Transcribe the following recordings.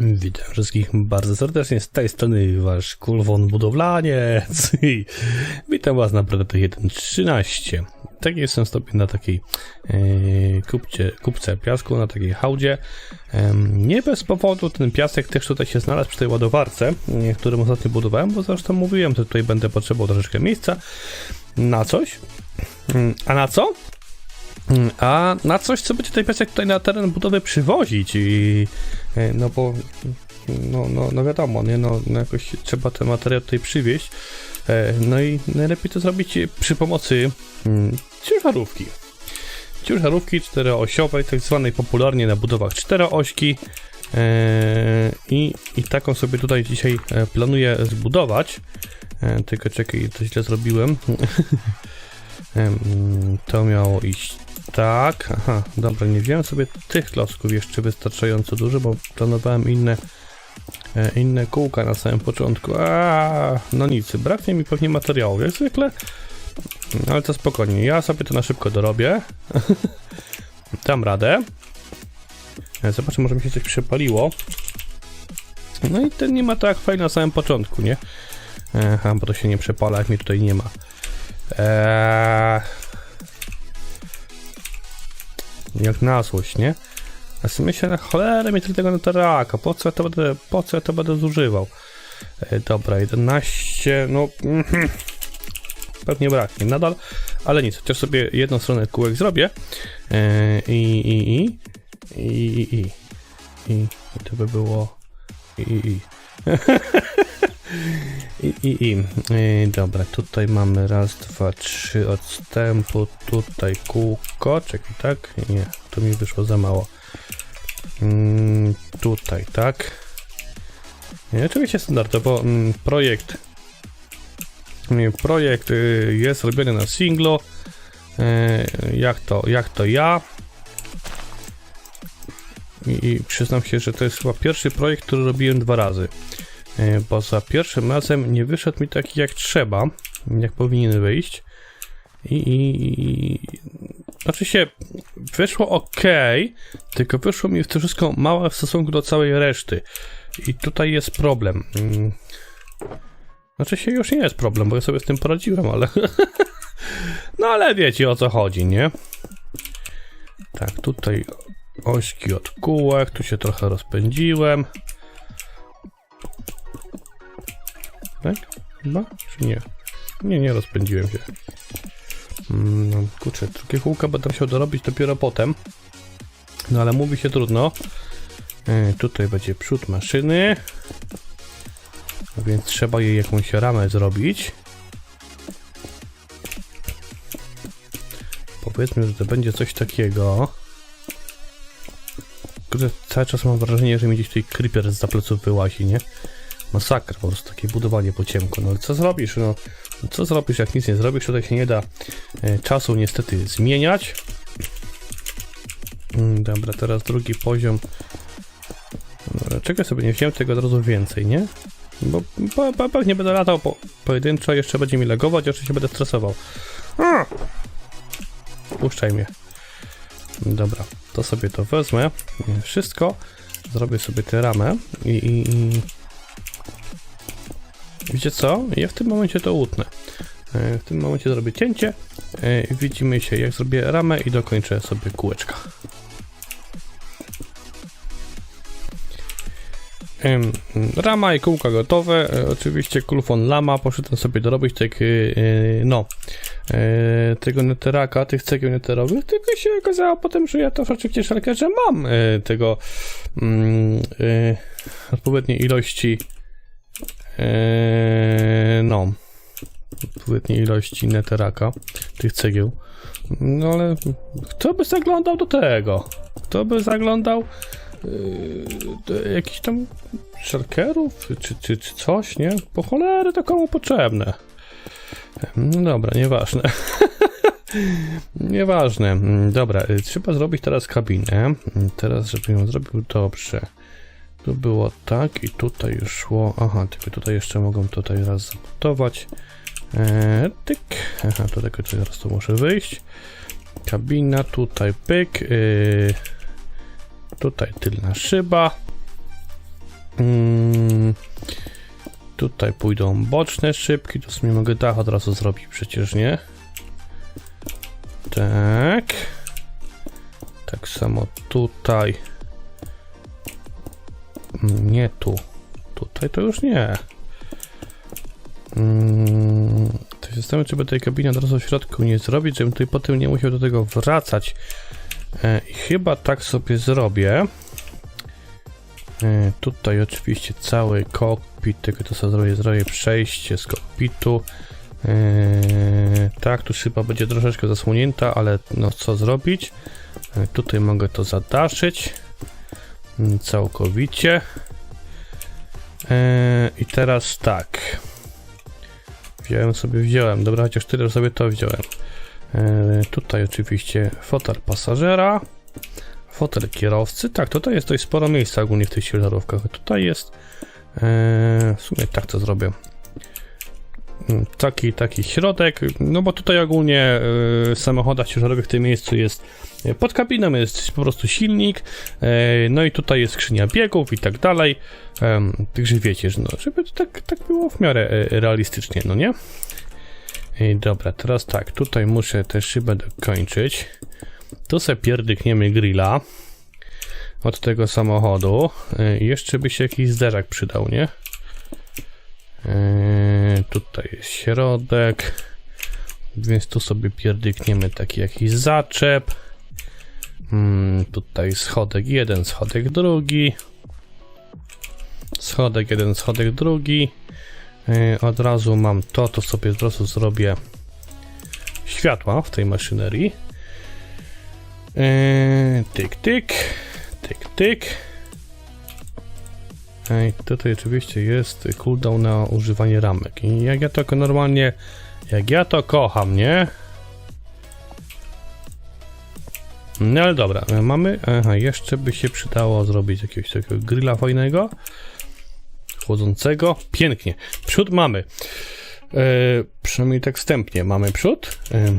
Witam wszystkich bardzo serdecznie. Z tej strony wasz Kulwon Budowlaniec i witam was na Predator 1.13 tak jestem sobie na takiej e, kupcie, kupce piasku, na takiej hałdzie. Nie bez powodu ten piasek też tutaj się znalazł przy tej ładowarce, e, którym ostatnio budowałem, bo zresztą mówiłem, że tutaj będę potrzebował troszeczkę miejsca. Na coś, Mm, a na co? Mm, A na coś, co będzie ten piasek tutaj na teren budowy przywozić i e, no bo no, no, no wiadomo, nie, no, no jakoś trzeba ten materiał tutaj przywieźć. E, No i najlepiej to zrobić przy pomocy mm, ciężarówki. Ciężarówki czteroosiowej, tak zwanej popularnie na budowach czteroośki. E, I, I taką sobie tutaj dzisiaj planuję zbudować. Tylko czekaj, to źle zrobiłem. Em, To miało iść tak. Aha, dobra, nie wziąłem sobie tych klocków jeszcze wystarczająco dużo, bo planowałem inne e, inne kółka na samym początku. A, no nic, braknie mi pewnie materiałów, jak zwykle. Ale to spokojnie, ja sobie to na szybko dorobię. Dam radę. E, Zobaczę, może mi się coś przepaliło. No i ten nie ma tak fajnie na samym początku, nie? Aha, bo to się nie przepala, jak mi tutaj nie ma. Eee... Jak na złość, nie? A sobie myślę, na cholerę mi tego neteraka, po co ja to będę, po co ja to będę zużywał? E, dobra, 11, no... mhm. Pewnie braknie nadal, ale nic, chociaż sobie jedną stronę kółek zrobię e, i, i, i, i, i, i, i, i to by było i, i, i. I, i, i. I, dobra, tutaj mamy raz, dwa, trzy odstępu, tutaj kółko, czekaj, tak? Nie, tu mi wyszło za mało. Mm, tutaj, tak? Nie, oczywiście standardowo mm, projekt projekt y, jest robiony na singlu y, jak to, jak to ja I, i przyznam się, że to jest chyba pierwszy projekt, który robiłem dwa razy E, bo za pierwszym razem nie wyszedł mi taki jak trzeba, jak powinien wyjść. I, i, i znaczy się wyszło ok, tylko wyszło mi to wszystko małe w stosunku do całej reszty. I tutaj jest problem. Mm. Znaczy się już nie jest problem, bo ja sobie z tym poradziłem, ale. no ale wiecie o co chodzi, nie? Tak, tutaj ośki od kółek, tu się trochę rozpędziłem. Tak? Chyba? Czy nie? Nie, nie rozpędziłem się. Mm, No, kurczę, drugie kółka będę musiał dorobić dopiero potem. No ale mówi się trudno. E, tutaj będzie przód maszyny. A więc trzeba jej jakąś ramę zrobić. Powiedzmy, że to będzie coś takiego. Kurde, cały czas mam wrażenie, że mi gdzieś tutaj creeper z pleców wyłazi, nie? Masakra, po prostu takie budowanie po ciemku. No ale co zrobisz? No, co zrobisz, jak nic nie zrobisz? Tutaj się nie da e, czasu niestety zmieniać. Mm, Dobra, teraz drugi poziom. Dobra, czekaj sobie, nie wziąłem tego od razu więcej, nie? Bo, bo, bo pewnie będę latał po, pojedynczo, jeszcze będzie mi legować, jeszcze się będę stresował. A! Puszczaj mnie. Dobra, to sobie to wezmę. Wszystko. Zrobię sobie tę ramę i, i, i Wiecie co? Ja w tym momencie to utnę. E, W tym momencie zrobię cięcie. e, Widzimy się jak zrobię ramę i dokończę sobie kółeczka. Rama i kółka gotowe. E, Oczywiście kulfon lama. Poszedłem sobie dorobić tak, e, e, no, tego neteraka, tych cegieł neterowych, tylko się okazało potem, że ja to oczywiście że mam tego mm, odpowiedniej ilości Eee, no, odpowiedniej ilości neteraka, tych cegieł. No ale kto by zaglądał do tego? Kto by zaglądał yy, jakichś tam szalkerów, czy, czy, czy coś, nie? Po cholery to komu potrzebne? No dobra, nieważne. Nieważne. Mm, Dobra, y, trzeba zrobić teraz kabinę. Mm, Teraz, żebym ją zrobił dobrze. Tu było tak i tutaj już szło. Aha, tylko tutaj jeszcze mogą tutaj raz zabudować. Eee, tyk. Aha, to tylko teraz tu muszę wyjść. Kabina, tutaj pyk. Yy, tutaj tylna szyba. Mm, tutaj pójdą boczne szybki, to w sumie mogę dach od razu zrobić, przecież nie? Tak. Tak samo tutaj. Nie tu. Tutaj to już nie. Mm, to się zastanawiam, czy by tej kabiny od razu w środku nie zrobić, żebym tutaj potem nie musiał do tego wracać. E, chyba tak sobie zrobię. E, Tutaj oczywiście cały kokpit, tylko to sobie zrobię, zrobię przejście z kokpitu. E, tak, tu szyba będzie troszeczkę zasłonięta, ale no co zrobić? E, Tutaj mogę to zadaszyć całkowicie. E, I teraz tak. Wziąłem sobie, wziąłem. Dobra, chociaż tyle sobie to wziąłem. E, tutaj oczywiście fotel pasażera. Fotel kierowcy. Tak, tutaj jest dość sporo miejsca ogólnie w tych ciężarówkach. Tutaj jest. E, w sumie tak to zrobię. Taki, taki środek, no bo tutaj ogólnie e, w samochodach ciężarowych w tym miejscu jest e, pod kabiną jest po prostu silnik, e, no i tutaj jest skrzynia biegów i tak dalej, także wiecie, że no, żeby to tak, tak było w miarę realistycznie, no nie? I dobra, teraz tak, tutaj muszę tę szybę dokończyć. Tu sobie pierdykniemy grilla od tego samochodu. Jeszcze by się jakiś zderzak przydał, nie? E, tutaj jest środek. Więc tu sobie pierdykniemy taki jakiś zaczep. Mm, tutaj schodek jeden, schodek drugi. Schodek jeden, schodek drugi. E, od razu mam to, to sobie od razu zrobię światła w tej maszynerii. E, tyk, tyk, tyk, tyk. Ej, tutaj oczywiście jest cooldown na używanie ramek. I jak ja to normalnie, jak ja to kocham, nie? No ale dobra, mamy, aha, jeszcze by się przydało zrobić jakiegoś takiego grilla fajnego, chłodzącego, pięknie. Przód mamy, e, przynajmniej tak wstępnie mamy przód. E,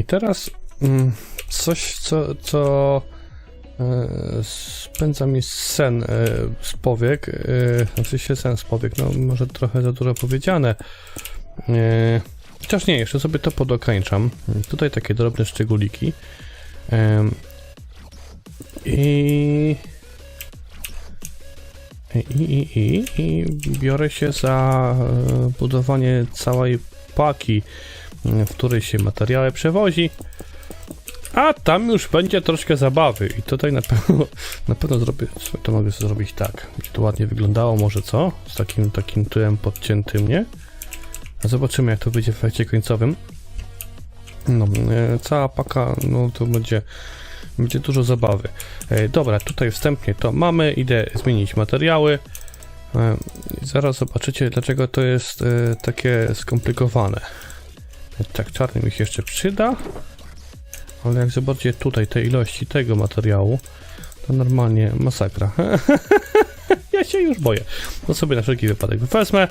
I teraz mm, coś, co, co e, spędza mi sen e, z powiek, e, znaczy się sen z powiek, no może trochę za dużo powiedziane. E, Chociaż nie, jeszcze sobie to podokańczam. Tutaj takie drobne szczególiki. I... I, i, i, I biorę się za e, budowanie całej paki, w której się materiały przewozi. A tam już będzie troszkę zabawy i tutaj na pewno, na pewno zrobię, to mogę zrobić tak. Będzie to ładnie wyglądało, może co? Z takim, takim tyłem podciętym, nie? A zobaczymy jak to będzie w efekcie końcowym. No, e, cała paka, no to będzie, będzie dużo zabawy. E, dobra, tutaj wstępnie to mamy, idę zmienić materiały. E, zaraz zobaczycie dlaczego to jest e, takie skomplikowane. E, tak, czarny mi się jeszcze przyda. Ale jak zobaczycie tutaj te ilości tego materiału, to normalnie masakra. ja się już boję. To sobie na wszelki wypadek wezmę,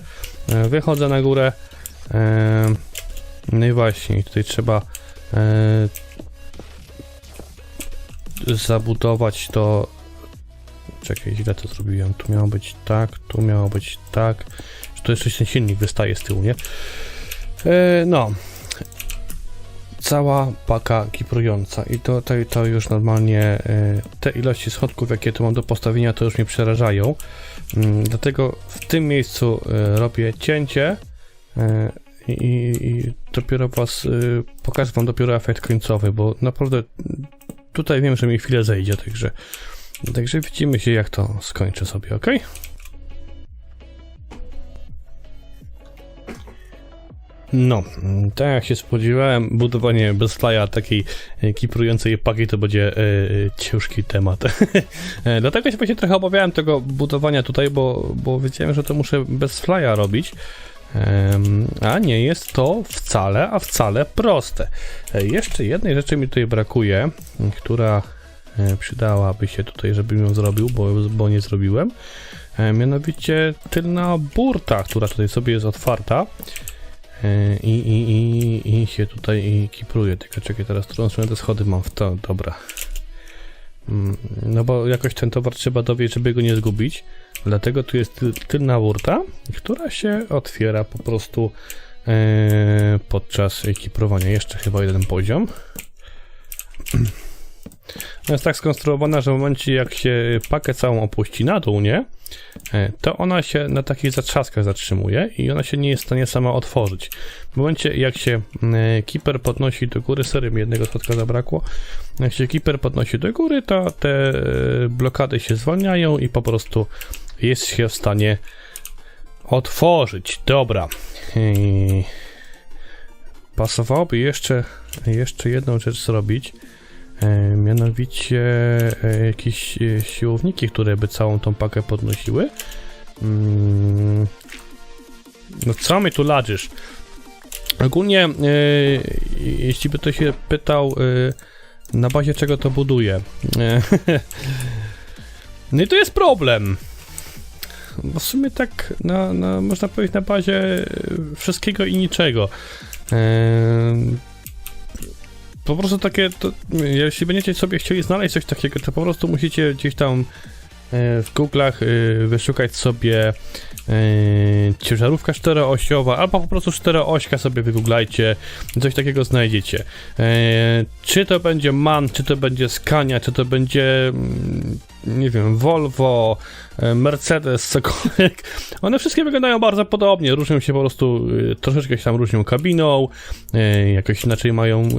e, wychodzę na górę. E, no i właśnie, tutaj trzeba e, zabudować to. Czekaj, źle to zrobiłem. Tu miało być tak, tu miało być tak. To jeszcze ten silnik wystaje z tyłu, nie? No, cała paka kiprująca i to, to, to już normalnie e, te ilości schodków jakie tu mam do postawienia to już mnie przerażają Mm, dlatego w tym miejscu e, robię cięcie e, i, i dopiero was pokażę wam dopiero efekt końcowy, bo naprawdę tutaj wiem, że mi chwilę zejdzie, także także widzimy się jak to skończę sobie, ok? No, tak jak się spodziewałem, budowanie bez flya takiej e, kiprującej paki to będzie e, e, ciężki temat. Dlatego się właśnie trochę obawiałem tego budowania tutaj, bo, bo wiedziałem, że to muszę bez flya robić. A nie jest to wcale, a wcale proste. Jeszcze jednej rzeczy mi tutaj brakuje, która przydałaby się tutaj, żebym ją zrobił, bo, bo nie zrobiłem. Mianowicie tylna burta, która tutaj sobie jest otwarta. I, i, i, I się tutaj kipruje. Tylko czekaj, teraz którą te schody mam w to. Dobra. Mm, No bo jakoś ten towar trzeba dowieść, żeby go nie zgubić. Dlatego tu jest ty- tylna burta, która się otwiera po prostu e, podczas ekiprowania. Jeszcze chyba jeden poziom. No jest tak skonstruowana, że w momencie jak się pakę całą opuści na dół, nie? E, To ona się na takich zatrzaskach zatrzymuje i ona się nie jest w stanie sama otworzyć. W momencie jak się e, keeper podnosi do góry, sery mi jednego schodka zabrakło, jak się keeper podnosi do góry, to te e, blokady się zwalniają i po prostu jest się w stanie otworzyć. Dobra. Pasowałoby jeszcze, jeszcze jedną rzecz zrobić. E, mianowicie e, jakieś e, siłowniki, które by całą tą pakę podnosiły. Mm, no co mi tu ladzisz? Ogólnie, jeśli by to się pytał, na bazie czego to buduje. No i to jest problem. Bo w sumie tak, na, na, można powiedzieć, na bazie wszystkiego i niczego. Po prostu takie, to, jeśli będziecie sobie chcieli znaleźć coś takiego, to po prostu musicie gdzieś tam e, w Google'ach e, wyszukać sobie e, ciężarówka czteroosiowa, albo po prostu czteroośka sobie wygooglajcie, coś takiego znajdziecie. Czy to będzie MAN, czy to będzie Scania, czy to będzie mm, nie wiem, Volvo, e, Mercedes, cokolwiek. One wszystkie wyglądają bardzo podobnie, różnią się po prostu, y, troszeczkę się tam różnią kabiną, y, jakoś inaczej mają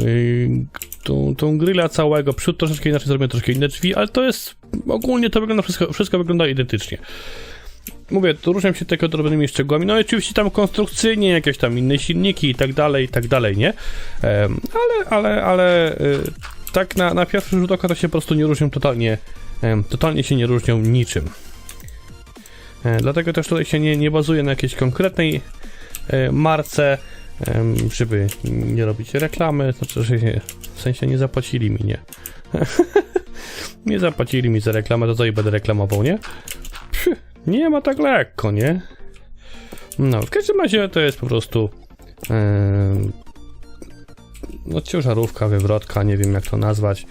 tą, tą grilla całego, przód troszeczkę inaczej zrobią, troszkę inne drzwi, ale to jest, ogólnie to wygląda, wszystko, wszystko wygląda identycznie. Mówię, to różnią się tylko drobnymi szczegółami, no i oczywiście tam konstrukcyjnie, jakieś tam inne silniki i tak dalej, i tak dalej, nie? Ale, ale, ale y, tak na, na pierwszy rzut oka to się po prostu nie różnią totalnie, totalnie się nie różnią niczym. E, Dlatego też tutaj się nie, nie bazuje na jakiejś konkretnej e, marce, żeby nie robić reklamy, znaczy, że się, w sensie nie zapłacili mi, nie. nie zapłacili mi za reklamę, to co i będę reklamował, nie? Pff, nie ma tak lekko, nie? No, w każdym razie to jest po prostu no ciężarówka, wywrotka, nie wiem jak to nazwać,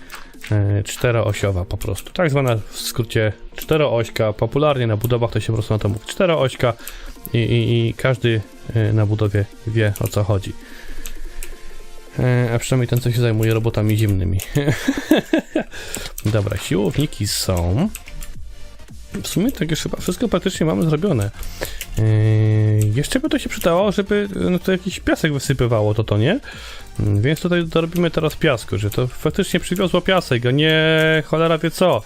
e, czteroosiowa po prostu, tak zwana w skrócie czteroośka, popularnie na budowach to się po prostu na to mówi czteroośka i, i, i każdy e, na budowie wie o co chodzi. E, A przynajmniej ten, co się zajmuje robotami zimnymi. Dobra, siłowniki są. W sumie tak już chyba wszystko praktycznie mamy zrobione. Yy, jeszcze by to się przydało, żeby no, to jakiś piasek wysypywało to, to nie? Mm, Więc tutaj dorobimy teraz piasku, że to faktycznie przywiozło piasek, a nie cholera wie co.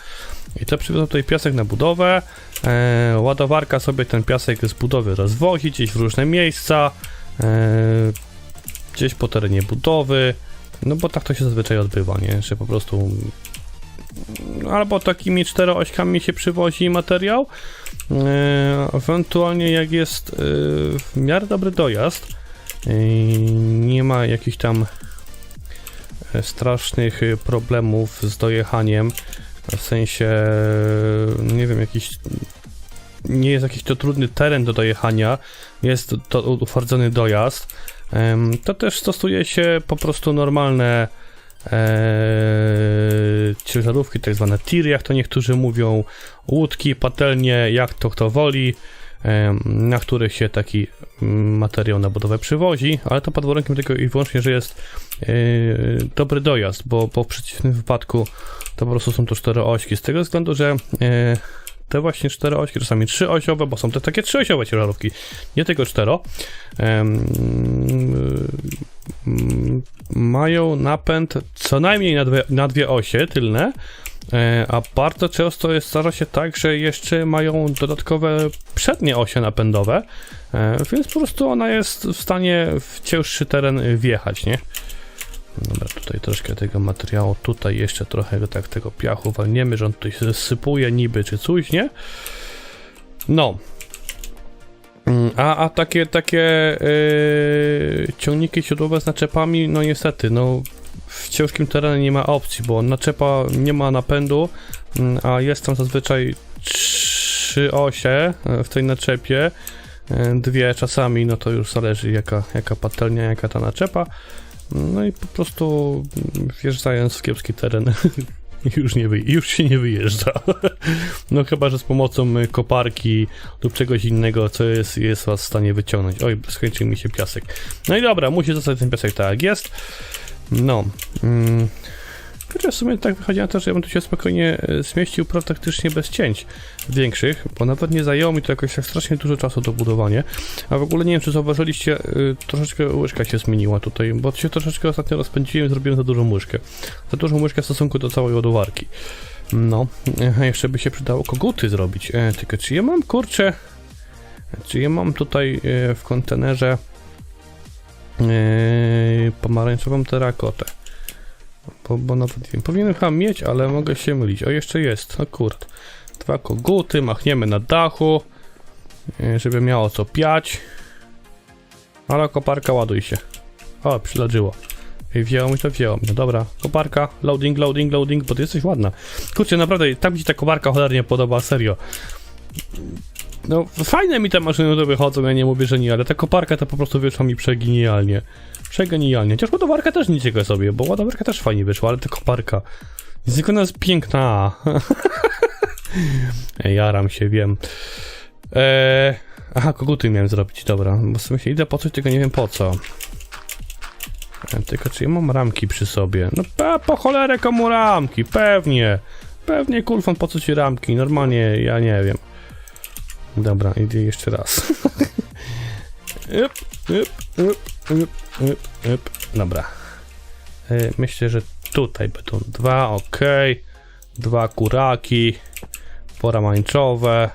I to przywiozło tutaj piasek na budowę. E, ładowarka sobie ten piasek z budowy rozwozi gdzieś w różne miejsca. E, gdzieś po terenie budowy. No bo tak to się zazwyczaj odbywa, nie? Że po prostu albo takimi czteroośkami się przywozi materiał, e, ewentualnie jak jest e, w miarę dobry dojazd, nie ma jakichś tam e, strasznych problemów z dojechaniem, w sensie, nie wiem, jakiś nie jest jakiś to trudny teren do dojechania, jest to utwardzony dojazd, to też stosuje się po prostu normalne Eee, ciężarówki, tak zwane tiry, jak to niektórzy mówią, łódki, patelnie, jak to kto woli, em, na których się taki materiał na budowę przywozi, ale to pod warunkiem tylko i wyłącznie, że jest e, dobry dojazd, bo, bo w przeciwnym wypadku to po prostu są to cztery ośki, z tego względu, że e, te właśnie cztery ośki, czasami trzyosiowe, bo są to takie trzyosiowe ciężarówki, nie tylko cztero, mają napęd co najmniej na dwie, na dwie osie tylne, e, a bardzo często jest, zdarza się tak, że jeszcze mają dodatkowe przednie osie napędowe, e, więc po prostu ona jest w stanie w cięższy teren wjechać, nie? Dobra, tutaj troszkę tego materiału, tutaj jeszcze trochę tak tego piachu walniemy, że on tutaj sypuje niby czy coś, nie? No. Mm, A, a takie, takie yy, ciągniki siodłowe z naczepami, no niestety, no w ciężkim terenie nie ma opcji, bo naczepa nie ma napędu, mm, a jest tam zazwyczaj trzy osie e, w tej naczepie, e, dwie czasami, no to już zależy jaka, jaka patelnia, jaka ta naczepa. No i po prostu mm, wjeżdżając w kiepski teren już, nie już się nie wyjeżdża. no chyba, że z pomocą y, koparki lub czegoś innego, co jest, jest was w stanie wyciągnąć. Oj, skończył mi się piasek. No i dobra, musi zostać ten piasek tak jak jest. No. Mm. Kurczę, w sumie tak wychodzi na to, że ja bym tu się spokojnie e, zmieścił praktycznie bez cięć większych, bo nawet nie zajęło mi to jakoś tak strasznie dużo czasu do budowania. A w ogóle nie wiem, czy zauważyliście, y, troszeczkę łyżka się zmieniła tutaj, bo się troszeczkę ostatnio rozpędziłem, zrobiłem za dużą łyżkę. Za dużą łyżkę w stosunku do całej ładowarki. No, e, jeszcze by się przydało koguty zrobić. E, tylko czy ja mam, kurczę, czy ja mam tutaj e, w kontenerze e, pomarańczową terakotę? Bo, bo nawet. Powinienem chyba mieć, ale mogę się mylić. O, jeszcze jest. O kurde. Dwa koguty, machniemy na dachu, e, żeby miało co piać. Ale koparka, ładuj się. O, przyladziło. Wzięło mi to, wzięło mi. No dobra, koparka, loading, loading, loading, bo ty jesteś ładna. Kurczę, naprawdę, tak mi się ta koparka cholernie podoba, serio. No, fajne mi te maszyny to wychodzą, ja nie mówię, że nie, ale ta koparka to po prostu wyszła mi przegenialnie. Przegenialnie. Chociaż ładowarka też niczego sobie, bo ładowarka też fajnie wyszła, ale ta koparka. Jest ona jest piękna. Jaram się, wiem. Eee, aha, koguty miałem zrobić, dobra. Bo w sumie się idę po coś, tylko nie wiem po co. E, Tylko czy ja mam ramki przy sobie? No po cholerę komu ramki, pewnie. Pewnie kulfon, po co ci ramki? Normalnie, ja nie wiem. Dobra, idę jeszcze raz. Yp, yp, yp, yp, yp, yp. Dobra. E, Myślę, że tutaj będą dwa, ok. Dwa kuraki. Poramańczowe,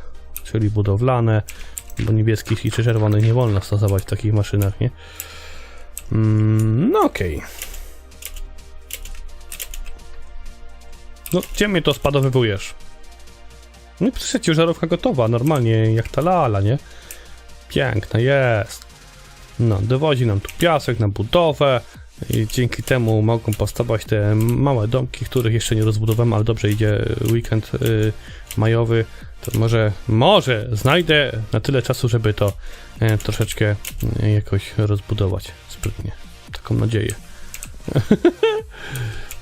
czyli budowlane. Bo niebieskich i czerwonych nie wolno stosować w takich maszynach, nie? Mm, no okej. No, gdzie mnie to spadowywujesz? No i przecież ciężarówka gotowa, normalnie jak ta lala, nie? Piękna jest. No, dowodzi nam tu piasek na budowę i dzięki temu mogą powstawać te małe domki, których jeszcze nie rozbudowałem, ale dobrze idzie weekend y, majowy, to może, może znajdę na tyle czasu, żeby to e, troszeczkę e, jakoś rozbudować sprytnie. Taką nadzieję.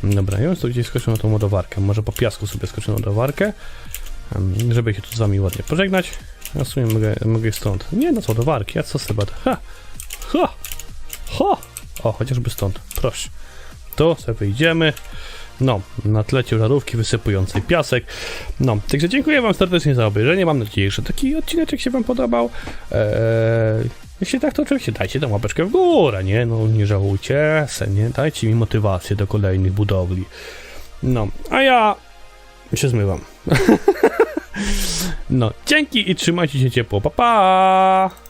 Dobra, ja bym sobie gdzieś skoczył na tą ładowarkę. Może po piasku sobie skoczę na ładowarkę, żeby się tu z wami ładnie pożegnać. Ja w sumie mogę, mogę stąd. Nie no, z ładowarki, ja co sobie będę. Ha! Ha! Ha! O, chociażby stąd, proszę. Tu sobie wyjdziemy. No, na tle ciężarówki wysypującej piasek. No, także dziękuję Wam serdecznie za obejrzenie. Mam nadzieję, że taki odcineczek się Wam podobał. Eee, jeśli tak, to oczywiście dajcie tę łapeczkę w górę, nie? No, nie żałujcie, se, nie? Dajcie mi motywację do kolejnych budowli. No, a ja się zmywam. no, dzięki i trzymajcie się ciepło. Pa, pa!